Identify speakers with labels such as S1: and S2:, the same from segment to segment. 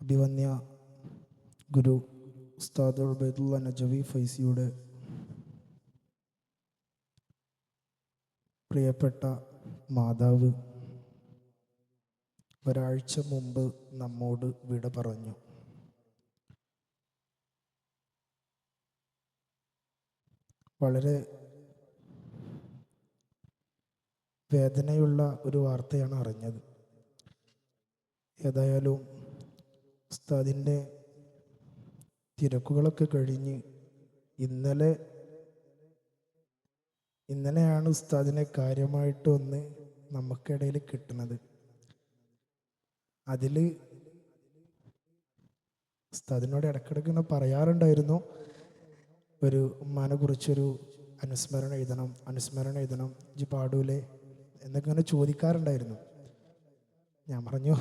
S1: അഭിവന്യ ഗുരു ഉസ്താദ് ഉബൈദുള്ള നജവി ഫൈസിയുടെ പ്രിയപ്പെട്ട മാതാവ് ഒരാഴ്ച മുമ്പ് നമ്മോട് വിട പറഞ്ഞു. വളരെ വേദനയുള്ള ഒരു വാർത്തയാണ് അറിഞ്ഞത്. ഏതായാലും ഉസ്താദിന്റെ തിരക്കുകളൊക്കെ കഴിഞ്ഞ് ഇന്നലെ ഇന്നലെയാണ് ഉസ്താദിനെ കാര്യമായിട്ട് ഒന്ന് നമുക്കിടയിൽ കിട്ടുന്നത്. അതിൽ ഉസ്താദിനോട് ഇടയ്ക്കിടയ്ക്ക് ഇങ്ങനെ പറയാറുണ്ടായിരുന്നു. ഒരു ഉമ്മാനെ കുറിച്ചൊരു അനുസ്മരണം എഴുതണം അനുസ്മരണം എഴുതണം ജി പാടൂലേ എന്നൊക്കെ ഇങ്ങനെ ചോദിക്കാറുണ്ടായിരുന്നു. ഞാൻ പറഞ്ഞു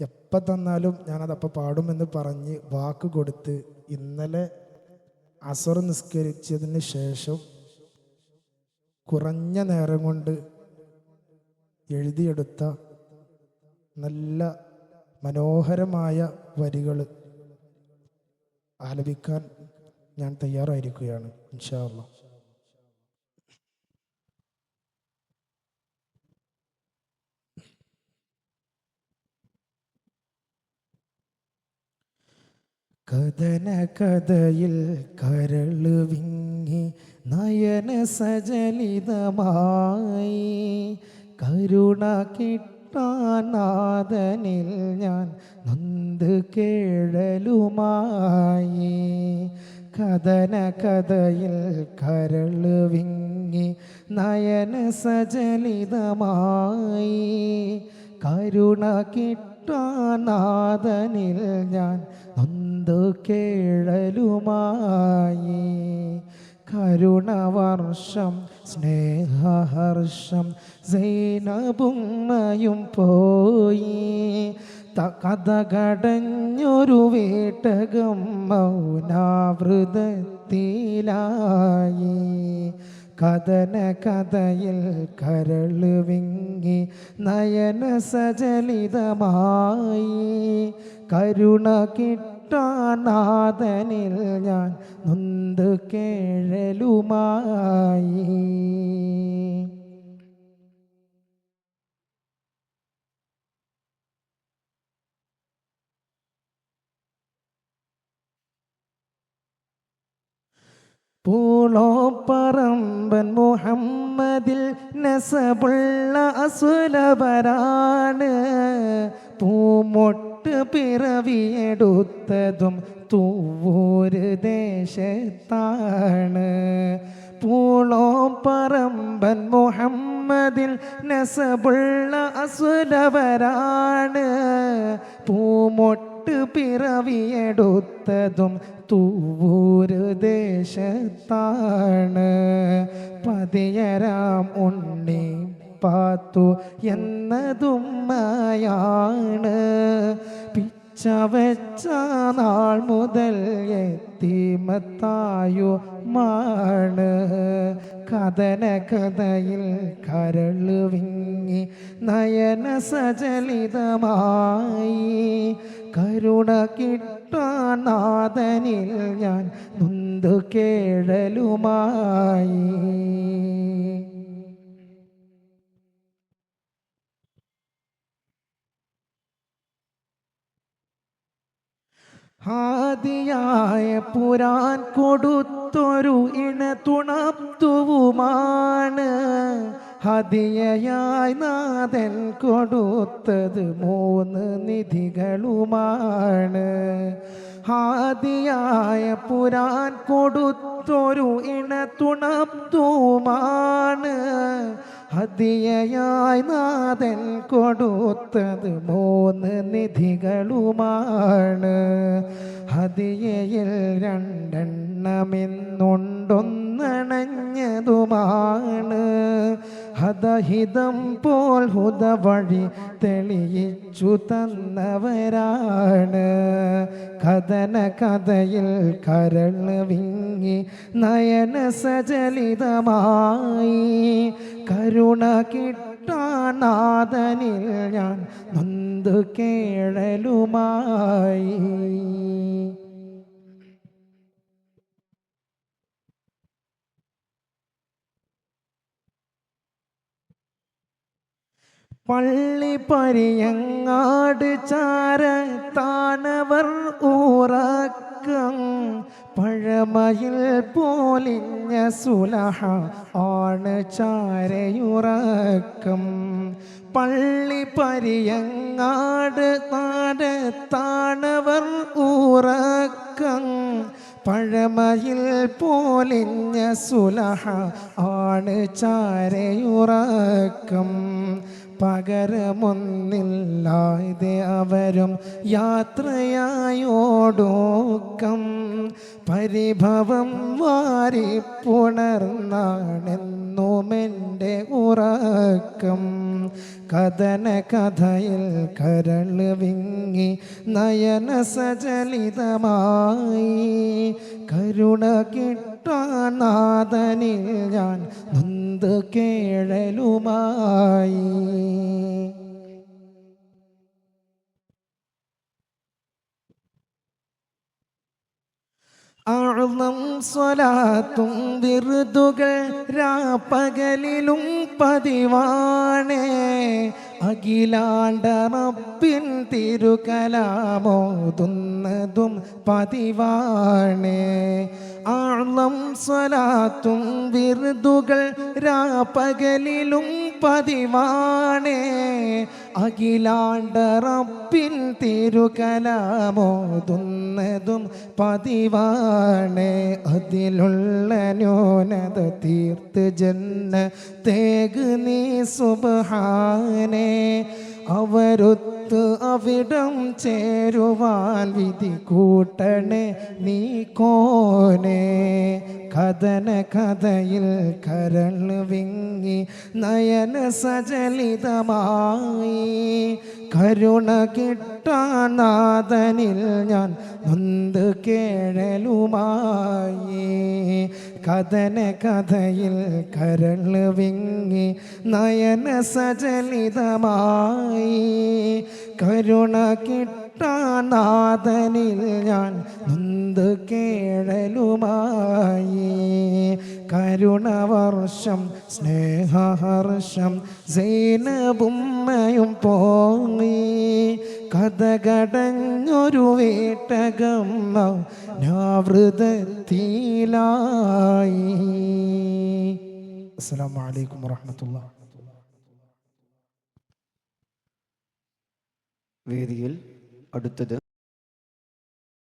S1: എപ്പോൾ തന്നാലും ഞാനതപ്പോൾ പാടുമെന്ന് പറഞ്ഞ് വാക്ക് കൊടുത്ത് ഇന്നലെ അസർ നിസ്കരിച്ചതിന് ശേഷം കുറഞ്ഞ നേരം കൊണ്ട് എഴുതിയെടുത്ത നല്ല മനോഹരമായ വരികൾ ആലപിക്കാൻ ഞാൻ തയ്യാറായിരിക്കുകയാണ് ഇൻഷാ അള്ളാ. കഥന കഥയിൽ കരൾ വിങ്ങി നയന സജലിതമായി കരുണ കിട്ടാനാഥനിൽ ഞാൻ നൊന്ത് കേഴലുമായി. കഥന കഥയിൽ കരൾ വിങ്ങി നയന സജലിതമായി കരുണ കിട്ടാനാഥനിൽ ഞാൻ നൊന്തു കേഴലുമായി കരുണവർഷം സ്നേഹഹർഷം സൈനബുമ്മയും പോയി. കഥകടഞ്ഞൊരു കഥ കടഞ്ഞൊരു വീട്ടകം മൗനാവൃതത്തിലായി. കഥന കഥയിൽ കരൾ വിങ്ങി നയന സജലിതമായി കരുണ കിട്ടാനാഥനിൽ ഞാൻ നൊന്ത് കേഴലുമായി. പൂളോപ്പറമ്പൻ മുഹമ്മദിൽ നസബുള്ള അസുലഭരാണ് പൂമൊട്ട് പിറവിയെടുത്തതും തൂവൂര് ദേശത്താണ്. പൂളോ പറമ്പൻ മുഹമ്മദിൽ നസബുള്ള അസുരവരാണ് പൂമൊട്ട് പിറവിയെടുത്തതും തൂവൂര് ദേശത്താണ്. പതിയരാം ഉണ്ണി പാത്തു എന്നതും പിച്ച വെച്ച നാൾ മുതൽ എത്തിമത്തായുമാണ് കഥന കഥയിൽ കരൾ വിങ്ങി നയന സജലിതമായി കരുണ കിട്ടാനാഥനിൽ ഞാൻ നൊന്തു കേഴലുമായി ഹാദിയായ പുരാൻ കൊടുത്തൊരു ഇണ തുണത്തുവുമാണ്. ഹതിയായി നാഥൻ കൊടുത്തത് മൂന്ന് നിധികളുമാണ്. ഹാദിയായ പുരാൻ കൊടുത്തൊരു ഇണ തുണത്തുമാണ് ഹതിയായി നാഥൻ കൊടുത്തത് മൂന്ന് നിധികളുമാണ്. ഹതിയയിൽ രണ്ടെണ്ണമെന്നുണ്ടൊന്നണഞ്ഞതുമാണ്. ഹതഹിതം പോൽ ഹുത വഴി തെളിയിച്ചു തന്നവരാണ്. കഥന കഥയിൽ കരൾ വിങ്ങി നയന സജലിതമായി. കരുണ കിട്ട കിട്ടാനാഥനിൽ ഞാൻ നൊന്ത് കേഴലുമായി പള്ളി പരിയങ്ങാട് ചാരത്താണവർ ഊറക്കം പഴമയിൽ പോലിഞ്ഞ സുലഹ ആണ് ചാരയുറക്കം. പള്ളി പരിയങ്ങാട് താരത്താണവർ ഊറക്കം പഴമയിൽ പോലിഞ്ഞ സുലഹ ആണ് ചാരയുറക്കം. പകരമൊന്നില്ലാതെ അവരും യാത്രയായോടോക്കം പരിഭവം വാരിപ്പുണർന്നാണെന്നുമെന്റെ ഉറക്കം. കഥന കഥയിൽ കരൾ വിങ്ങി നയന സജലിതമായി. കരുണ കിട്ടാനാഥനിൽ ഞാൻ നൊന്ത് കേഴലുമായി. ആഴ്ളം സ്വലാത്തും വിറുതുകൾ രാപ്പകലിലും പതിവാണേ. അഖിലാണ്ടറപ്പിൻ തിരുകലാമോതുന്നതും പതിവാണേ. ആളം സ്വലാത്തും വിറുതുകൾ രാപ്പകലിലും പതിവാണേ. അഖിലാണ്ടറപ്പിൻ തിരുകലാമോതുന്നതും പതിവാണേ. അതിലുള്ള ന്യൂനത തീർത്ത് ജന്ന തേഗ് നീ സുബഹാനേ. അവരൊത്ത് അവിടം ചേരുവാൻ വിധി കൂട്ടണേ നീ കോനെ. കഥന കഥയിൽ കരൾ വിങ്ങി നയന സജലിതമായി. കരുണ കിട്ടാനാഥനിൽ ഞാൻ നൊന്ത് കേഴലുമായി. കഥന കഥയിൽ കരൾ വിങ്ങി നയന സജലിതമായി കരുണ കിട്ടാനാഥനിൽ ഞാൻ നൊന്ത് കേഴലുമായി കരുണവർഷം സ്നേഹഹർഷം സേനബുമ്മയും പോങ്ങി. കഥകടഞ്ഞൊരു വേട്ടകം നാവൃതത്തിലായി അസ്സാം വലൈക്കും വാഹമത്തുള്ള
S2: വേദിയിൽ അടുത്തത്